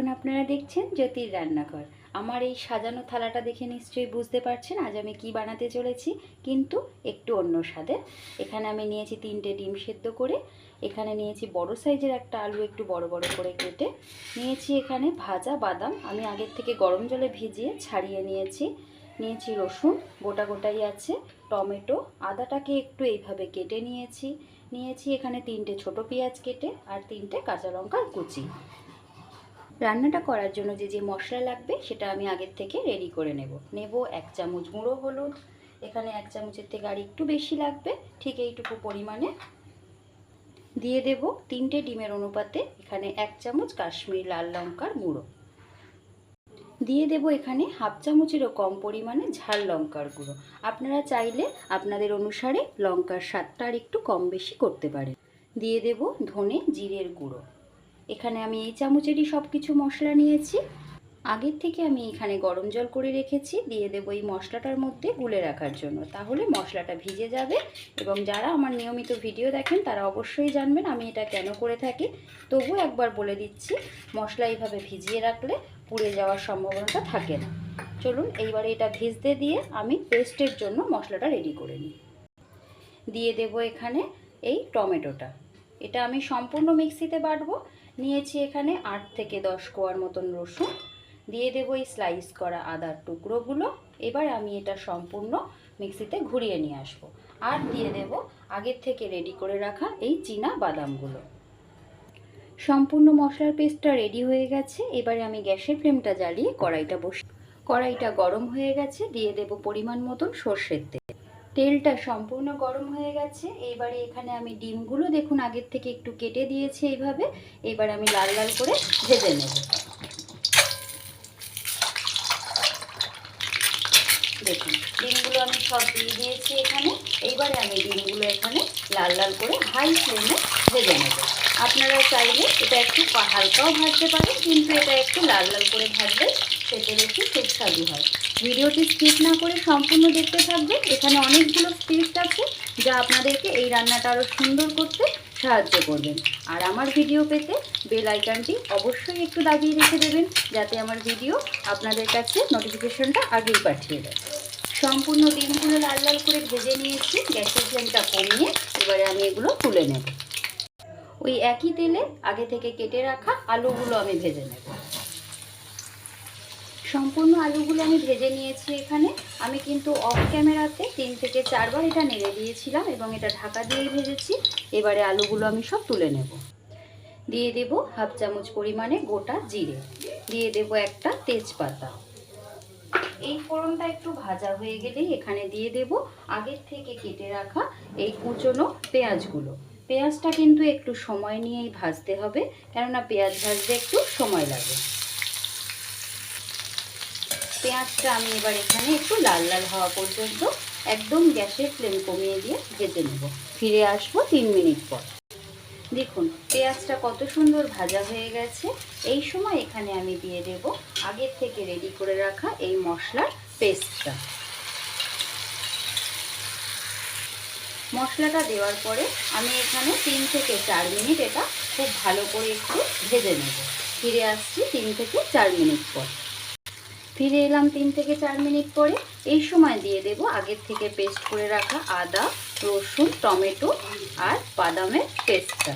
এখন আপনারা দেখছেন জ্যোতির রান্নাঘর। আমার এই সাজানো থালাটা দেখে নিশ্চয়ই বুঝতে পারছেন আজ আমি কি বানাতে চলেছি, কিন্তু একটু অন্য স্বাদে। এখানে আমি নিয়েছি তিনটে ডিম সেদ্ধ করে, এখানে নিয়েছি বড় সাইজের একটা আলু একটু বড় বড় করে কেটে। নিয়েছি এখানে ভাজা বাদাম, আমি আগের থেকে গরম জলে ভিজিয়ে ছাড়িয়ে নিয়েছি। নিয়েছি রসুন, গোটা গোটাই আছে, টমেটো, আদাটাকে একটু এইভাবে কেটে নিয়েছি। নিয়েছি এখানে তিনটে ছোট পেঁয়াজ কেটে আর তিনটে কাঁচা লঙ্কার কুচি। রান্নাটা করার জন্য যে যে মশলা লাগবে সেটা আমি আগের থেকে রেডি করে নেব। নেব এক চামচ গুঁড়ো হলুদ, এখানে এক চামচের থেকে আর একটু বেশি লাগবে, ঠিক এইটুকু পরিমাণে। দিয়ে দেব তিনটে ডিমের অনুপাতে এখানে এক চামচ কাশ্মীরি লাল লঙ্কার গুঁড়ো। দিয়ে দেব এখানে হাফ চামচেরও কম পরিমাণে ঝাল লঙ্কার গুঁড়ো। আপনারা চাইলে আপনাদের অনুসারে লঙ্কার স্বাদটা আর একটু কম বেশি করতে পারেন। দিয়ে দেব ধনে জিরের গুঁড়ো। এখানে আমি এই চামচেরই সব কিছু মশলা নিয়েছি। আগের থেকে আমি এখানে গরম জল করে রেখেছি, দিয়ে দেবো এই মশলাটার মধ্যে গুলে রাখার জন্য। তাহলে মশলাটা ভিজে যাবে এবং যারা আমার নিয়মিত ভিডিও দেখেন, তারা অবশ্যই জানবেন আমি এটা কেন করে থাকি। তবু একবার বলে দিচ্ছি, মশলা এইভাবে ভিজিয়ে রাখলে পুড়ে যাওয়ার সম্ভাবনাটা থাকে না। চলুন এইবারে এটা ভিজতে দিয়ে আমি পেস্টের জন্য মশলাটা রেডি করে নিই। দিয়ে দেব এখানে এই টমেটোটা। এটা আমি সম্পূর্ণ মিক্সিতে বাটবো। নিয়েছি এখানে আট থেকে দশ কোয়ার মতন রসুন। দিয়ে দেবো এই স্লাইস করা আদার টুকরোগুলো। এবার আমি এটা সম্পূর্ণ মিক্সিতে ঘুরিয়ে নিয়ে আসব। আর দিয়ে দেব আগের থেকে রেডি করে রাখা এই চীনা বাদামগুলো। সম্পূর্ণ মশলার পেস্টটা রেডি হয়ে গেছে। এবারে আমি গ্যাসের ফ্লেমটা জ্বালিয়ে কড়াইটা বসে কড়াইটা গরম হয়ে গেছে। দিয়ে দেব পরিমাণ মতন সর্ষের তেল। তেলটা সম্পূর্ণ গরম হয়ে গেছে। এবারে এখানে আমি ডিমগুলো দেখুন আগের থেকে একটু কেটে দিয়েছি এইভাবে। এবার আমি লাল লাল করে ভেজে নেব। দেখুন, ডিমগুলো আমি সব দিয়ে দিয়েছি এখানে। এইবারে আমি ডিমগুলো এখানে লাল লাল করে হাই ফ্লেমে ভেজে নেব। আপনারা চাইলে এটা একটু হালকাও ভাজতে পারেন, কিন্তু এটা একটু লাল লাল করে ভাজলে খেতে বেশি সুস্বাদু হয়। ভিডিওটি স্কিপ না করে সম্পূর্ণ দেখতে থাকবেন। এখানে অনেকগুলো স্ক্রিপ্ট আছে যা আপনাদেরকে এই রান্নাটা আরও সুন্দর করতে সাহায্য করবেন। আর আমার ভিডিও পেতে বেল আইকনটি অবশ্যই একটু দাবিয়ে রেখে দেবেন, যাতে আমার ভিডিও আপনাদের কাছে নোটিফিকেশনটা আগেই পাঠিয়ে দেয়। সম্পূর্ণ ডিমগুলো লাল লাল করে ভেজে নিয়েছি। গ্যাসের ফ্লেমটা কমিয়ে এবারে আমি এগুলো তুলে নেব। ওই একই তেলে আগে থেকে কেটে রাখা আলুগুলো আমি ভেজে নেব। সম্পূর্ণ আলুগুলো আমি ভেজে নিয়েছি এখানে। আমি কিন্তু অফ ক্যামেরাতে তিন থেকে চারবার এটা নেড়ে দিয়েছিলাম এবং এটা ঢাকা দিয়ে ভেজেছি। এবারে আলুগুলো আমি সব তুলে নেব। দিয়ে দেব হাফ চামচ পরিমাণে গোটা জিরে। দিয়ে দেব একটা তেজপাতা। এই ফোড়নটা একটু ভাজা হয়ে গেলেই এখানে দিয়ে দেব আগের থেকে কেটে রাখা এই কুচনো পেঁয়াজগুলো। পেঁয়াজটা কিন্তু একটু সময় নিয়েই ভাজতে হবে, কেননা পেঁয়াজ ভাজতে একটু সময় লাগে। পেঁয়াজটা আমি এবার এখানে একটু লাল লাল হওয়া পর্যন্ত একদম গ্যাসের ফ্লেম কমিয়ে দিয়ে ভেজে নেব। ফিরে আসব তিন মিনিট পর। দেখুন, পেঁয়াজটা কত সুন্দর ভাজা হয়ে গেছে। এই সময় এখানে আমি দিয়ে দেব আগের থেকে রেডি করে রাখা এই মশলার পেস্টটা। মশলাটা দেওয়ার পরে আমি এখানে তিন থেকে চার মিনিট এটা খুব ভালো করে একটু ভেজে নেব। ফিরে আসছি তিন থেকে চার মিনিট পর। ফিরে এলাম তিন থেকে চার মিনিট পরে। এই সময় দিয়ে দেব আগের থেকে পেস্ট করে রাখা আদা, রসুন, টমেটো আর বাদামের পেস্টটা।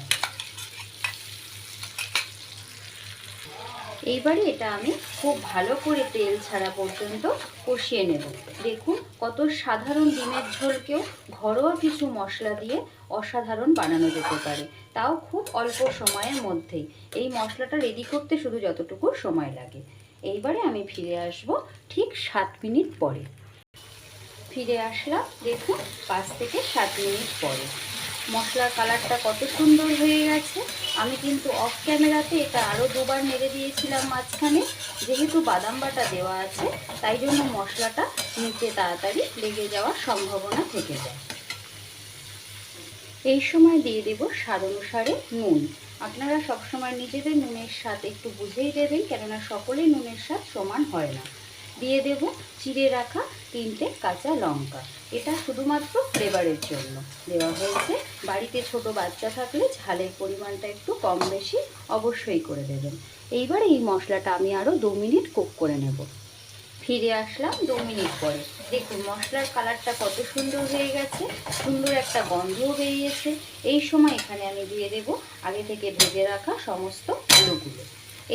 এইবারে এটা আমি খুব ভালো করে তেল ছাড়া পর্যন্ত কষিয়ে নেব। দেখুন কত সাধারণ ডিমের ঝোলকেও ঘরোয়া কিছু মশলা দিয়ে অসাধারণ বানানো যেতে পারে। তাও খুব অল্প সময়ের মধ্যেই। এই মশলাটা রেডি করতে শুধু যতটুকু সময় লাগে। এইবারে আমি ফিরে আসব ঠিক সাত মিনিট পরে। ফিরে আসলাম, দেখুন, পাঁচ থেকে সাত মিনিট পরে। মশলার কালারটা কত সুন্দর হয়ে গেছে। আমি কিন্তু অফ ক্যামেরাতে এটা আরও দুবার নেড়ে দিয়েছিলাম মাঝখানে, যেহেতু বাদাম বাটা দেওয়া আছে, তাই জন্য মশলাটা নিচে তাড়াতাড়ি লেগে যাওয়ার সম্ভাবনা থেকে যায়। এই সময় দিয়ে দেব স্বাদ অনুসারে নুন। আপনারা সবসময় নিজেদের নুনের স্বাদ একটু বুঝেই দেবেন, কেননা সকলেই নুনের স্বাদ সমান হয় না। দিয়ে দেব চিড়ে রাখা তিনটে কাঁচা লঙ্কা। এটা শুধুমাত্র ফ্লেভারের জন্য। দেওয়া হয়েছে বাড়িতে ছোট বাচ্চা থাকলে ঝালের পরিমাণটা একটু কম বেশি অবশ্যই করে দেবেন। এইবার এই মশলাটা আমি আরও দু মিনিট কুক করে নেব। ফিরে আসলাম দু মিনিট পরে। দেখুন, মশলার কালারটা কত সুন্দর হয়ে গেছে, সুন্দর একটা গন্ধও বেরিয়েছে। এই সময় এখানে আমি দিয়ে দেব আগে থেকে ভেজে রাখা সমস্ত আলুগুলো।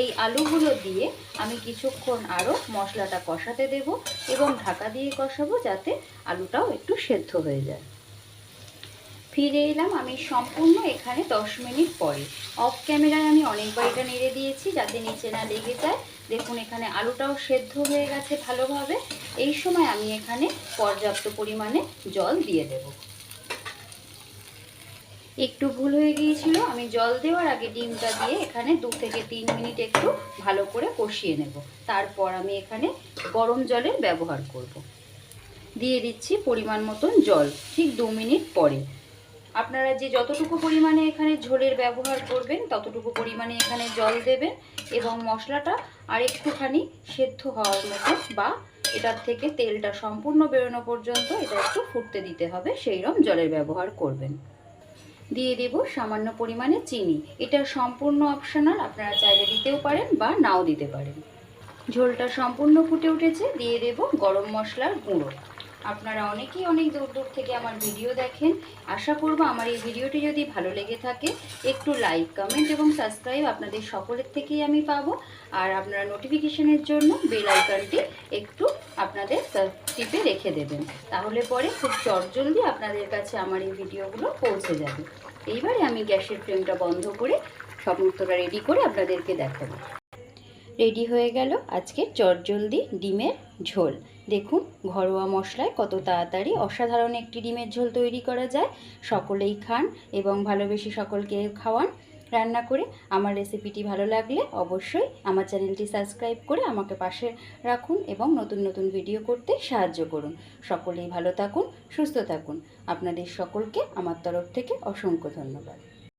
এই আলুগুলো দিয়ে আমি কিছুক্ষণ আরও মশলাটা কষাতে দেব এবং ঢাকা দিয়ে কষাবো যাতে আলুটাও একটু সেদ্ধ হয়ে যায়। ফিরে এলাম আমি সম্পূর্ণ এখানে দশ মিনিট পরে। অফ ক্যামেরায় আমি অনেকবার এটা নেড়ে দিয়েছি যাতে নিচে না লেগে যায়। দেখুন, এখানে আলুটাও সেদ্ধ হয়ে গেছে ভালোভাবে। এই সময় আমি এখানে পর্যাপ্ত পরিমাণে জল দিয়ে দেব। একটু ভুল হয়ে গিয়েছিল, আমি জল দেওয়ার আগে ডিমটা দিয়ে এখানে দু থেকে তিন মিনিট একটু ভালো করে কষিয়ে নেব। তারপর আমি এখানে গরম জলের ব্যবহার করব। দিয়ে দিচ্ছি পরিমাণ মতন জল, ঠিক দু মিনিট পরে। আপনারা যে যতটুকু পরিমাণে এখানে ঝোলের ব্যবহার করবেন, ততটুকু পরিমাণে এখানে জল দেবেন এবং মশলাটা আর একটুখানি সেদ্ধ হওয়ার মতো বা এটার থেকে তেলটা সম্পূর্ণ বেরোনো পর্যন্ত এটা একটু ফুটতে দিতে হবে, সেই রকম জলের ব্যবহার করবেন। দিয়ে দেব সামান্য পরিমাণে চিনি। এটা সম্পূর্ণ অপশনাল আপনারা চাইলে দিতেও পারেন বা নাও দিতে পারেন। ঝোলটা সম্পূর্ণ ফুটে উঠেছে, দিয়ে দেব গরম মশলার গুঁড়ো। আপনারা অনেকেই অনেক দূর দূর থেকে আমার ভিডিও দেখেন। আশা করব আমার এই ভিডিওটি যদি ভালো লেগে থাকে, একটু লাইক কমেন্ট এবং সাবস্ক্রাইব আপনাদের সকলের থেকেই আমি পাবো। আর আপনারা নোটিফিকেশনের জন্য বেল আইকনটি একটু আপনাদের টিপে রেখে দেবেন। তাহলে পরে খুব চটজলদি আপনাদের কাছে আমার এই ভিডিওগুলো পৌঁছে যাবে। এইবারে আমি গ্যাসের ফ্লেমটা বন্ধ করে সমস্তটা রেডি করে আপনাদেরকে দেখাবো। রেডি হয়ে গেল আজকে চটজলদি ডিমের ঝোল। দেখুন, ঘরোয়া মশলায় কত তাড়াতাড়ি অসাধারণ একটি ডিমের ঝোল তৈরি করা যায়। সকলেই খান এবং ভালোবেসে সকলকে খাওয়ান। রান্না করে আমার রেসিপিটি ভালো লাগলে অবশ্যই আমার চ্যানেলটি সাবস্ক্রাইব করে আমাকে পাশে রাখুন এবং নতুন নতুন ভিডিও করতে সাহায্য করুন। সকলেই ভালো থাকুন, সুস্থ থাকুন। আপনাদের সকলকে আমার তরফ থেকে অসংখ্য ধন্যবাদ।